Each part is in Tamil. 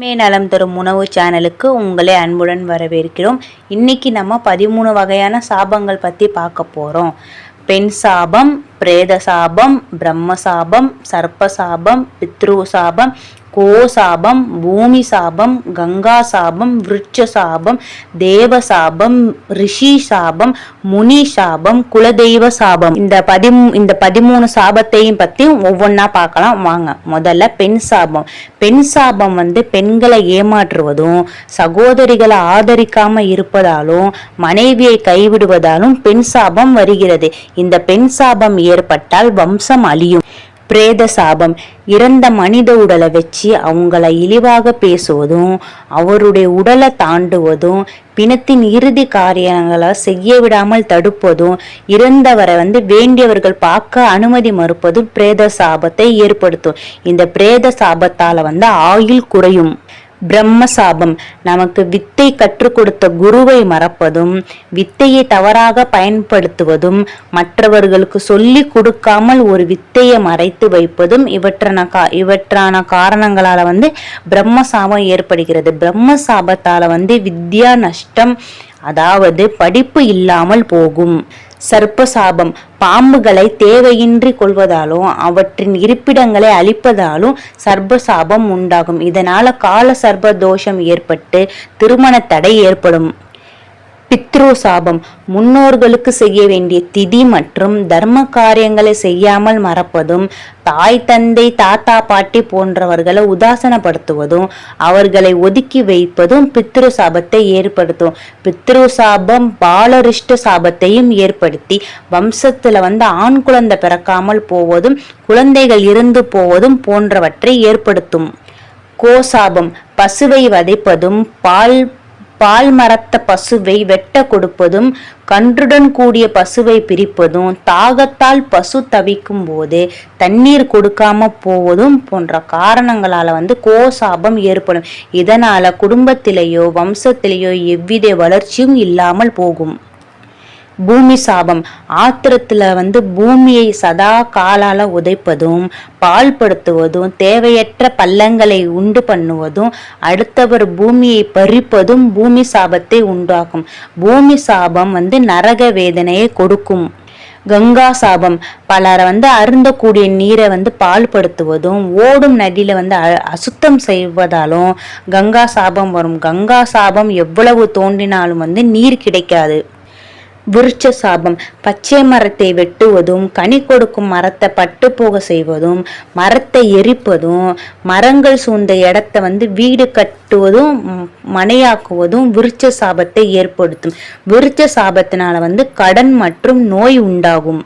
மே நலம் தரும் உணவு சேனலுக்கு உங்களை அன்புடன் வரவேற்கிறோம். இன்னைக்கு நம்ம பதிமூணு வகையான சாபங்கள் பற்றி பார்க்க போகிறோம் பெண் சாபம் பிரேத சாபம் பிரம்ம சாபம் சர்ப்ப சாபம் பித்ரு சாபம் கோசாபம் பூமி சாபம் கங்கா சாபம் விருட்ச சாபம் தேவ சாபம் ரிஷி சாபம் முனி சாபம் குலதெய்வ சாபம் இந்த பதி இந்த பதிமூணு சாபத்தையும் பத்தி ஒவ்வொன்றா பார்க்கலாம். வாங்க முதல்ல பெண் சாபம். பெண் சாபம் வந்து பெண்களை ஏமாற்றுவதும் சகோதரிகளை ஆதரிக்காம இருப்பதாலும் மனைவியை கைவிடுவதாலும் பெண் சாபம் வருகிறது. இந்த பெண் சாபம் ஏற்பட்டால் வம்சம் அழியும். பிரேத சாபம் இறந்த மனித உடலை வச்சு அவங்கள இழிவாக பேசுவதும் அவருடைய உடலை தாண்டுவதும் பிணத்தின் இறுதி காரியங்களை செய்ய விடாமல் தடுப்பதும் இறந்தவரை வந்து வேண்டியவர்கள் பார்க்க அனுமதி மறுப்பதும் பிரேத சாபத்தை ஏற்படுத்தும். இந்த பிரேத சாபத்தால் வந்து ஆயுள் குறையும். பிரம்ம சாபம் நமக்கு வித்தை கற்றுக் கொடுத்த குருவை மறப்பதும் வித்தையை தவறாக பயன்படுத்துவதும் மற்றவர்களுக்கு சொல்லி கொடுக்காமல் ஒரு வித்தையை மறைத்து வைப்பதும் இவற்றான கா இவற்றான காரணங்களால வந்து பிரம்ம சாபம் ஏற்படுகிறது. பிரம்ம சாபத்தால வந்து வித்யா நஷ்டம் அதாவது படிப்பு இல்லாமல் போகும். சர்ப்பசாபம். பாம்புகளை தேவையின்றி கொள்வதாலும் அவற்றின் இருப்பிடங்களை அழிப்பதாலும் சர்ப்பசாபம் உண்டாகும். இதனால கால சர்ப்ப தோஷம் ஏற்பட்டு திருமண தடை ஏற்படும். பித்ரு சாபம் முன்னோர்களுக்கு செய்ய வேண்டிய திதி மற்றும் தர்ம காரியங்களை செய்யாமல் மறப்பதும் தாய் தந்தை தாத்தா பாட்டி போன்றவர்களை உதாசனப்படுத்துவதும் அவர்களை ஒதுக்கி வைப்பதும் பித்ரு சாபத்தை ஏற்படுத்தும். பித்ரு சாபம் பாலரிஷ்ட சாபத்தையும் ஏற்படுத்தி வம்சத்துல வந்து ஆண் குழந்தை பிறக்காமல் போவதும் குழந்தைகள் இருந்து போவதும் போன்றவற்றை ஏற்படுத்தும். கோசாபம் பசுவை வதைப்பதும் பால் பால் மரத்த பசுவை வெட்ட கொடுப்பதும் கன்றுடன் கூடிய பசுவை பிரிப்பதும் தாகத்தால் பசு தவிக்கும் போது தண்ணீர் கொடுக்காம போவதும் போன்ற காரணங்களால வந்து கோசாபம் ஏற்படும். இதனால குடும்பத்திலேயோ வம்சத்திலேயோ எவ்வித வளர்ச்சியும் இல்லாமல் போகும். பூமி சாபம் ஆத்திரத்துல வந்து பூமியை சதா காலால உதைப்பதும் பால்படுத்துவதும் தேவையற்ற பள்ளங்களை உண்டு பண்ணுவதும் அடுத்தவர் பூமியை பறிப்பதும் பூமி சாபத்தை உண்டாக்கும். பூமி சாபம் வந்து நரக வேதனையை கொடுக்கும். கங்கா சாபம் பலரை வந்து அருந்தக்கூடிய நீரை வந்து பால்படுத்துவதும் ஓடும் நதியில வந்து அ- அசுத்தம் செய்வதாலும் கங்கா சாபம் வரும். கங்கா சாபம் எவ்வளவு தோண்டினாலும் வந்து நீர் கிடைக்காது. விருட்ச சாபம் பச்சை மரத்தை வெட்டுவதும் கனி கொடுக்கும் மரத்தை பட்டு போக செய்வதும் மரத்தை எரிப்பதும் மரங்கள் சூழ்ந்த இடத்த வந்து வீடு கட்டுவதும் மனையாக்குவதும் விருட்ச சாபத்தை ஏற்படுத்தும். விருட்ச சாபத்தினால வந்து கடன் மற்றும் நோய் உண்டாகும்.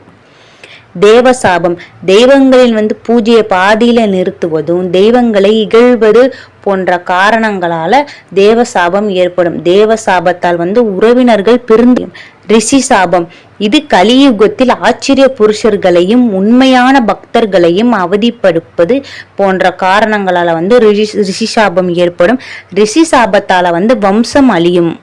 தேவசாபம். தெய்வங்களின் வந்து பூஜையை பாதியில நிறுத்துவதும் தெய்வங்களை இகழ்வது போன்ற காரணங்களால தேவசாபம் ஏற்படும். தேவசாபத்தால் வந்து உறவினர்கள் பிரிந்து ரிஷி சாபம். இது கலியுகத்தில் ஆச்சரிய புருஷர்களையும் உண்மையான பக்தர்களையும் அவதிப்படுப்பது போன்ற காரணங்களால வந்து ரிஷி ரிஷி சாபம் ஏற்படும். ரிஷி சாபத்தால வந்து வம்சம் அழியும்.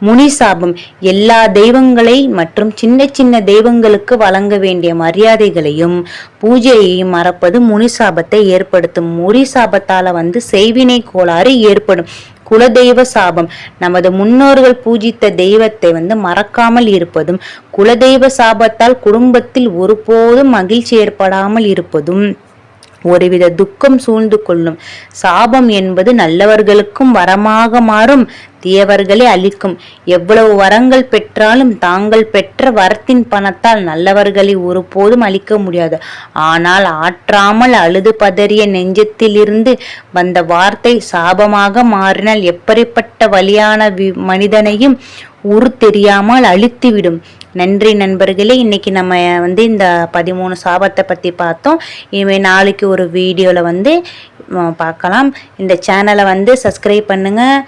முனி சாபம் எல்லா தெய்வங்களை மற்றும் சின்ன சின்ன தெய்வங்களுக்கு வழங்க வேண்டிய மரியாதைகளையும் பூஜையையும் மறப்பது முனி சாபத்தை ஏற்படுத்தும். முனி சாபத்தால வந்து செய்வினை கோளாறு ஏற்படும். குலதெய்வ சாபம் நமது முன்னோர்கள் பூஜித்த தெய்வத்தை வந்து மறக்காமல் இருப்பதும் குலதெய்வ சாபத்தால் குடும்பத்தில் ஒருபோதும் மகிழ்ச்சி ஏற்படாமல் இருப்பதும் ஒருவித துக்கம் சூழ்ந்து கொள்ளும். சாபம் என்பது நல்லவர்களுக்கும் வரமாக மாறும். தீயவர்களை அளிக்கும் எவ்வளவு வரங்கள் பெற்றாலும் தாங்கள் பெற்ற வரத்தின் பணத்தால் நல்லவர்களை ஒருபோதும் அளிக்க முடியாது. ஆனால் ஆற்றாமல் அழுது பதறிய நெஞ்சத்திலிருந்து வந்த வார்த்தை சாபமாக மாறினால் எப்படிப்பட்ட வழியான வி- மனிதனையும் உரு தெரியாமல் அழித்துவிடும். நன்றி நண்பர்களே இன்னைக்கு நம்ம வந்து இந்த பதிமூணு சாபத்தை பற்றி பார்த்தோம். இனிமேல் நாளைக்கு ஒரு வீடியோவில் வந்து பார்க்கலாம். இந்த சேனலை வந்து சப்ஸ்கிரைப் பண்ணுங்கள்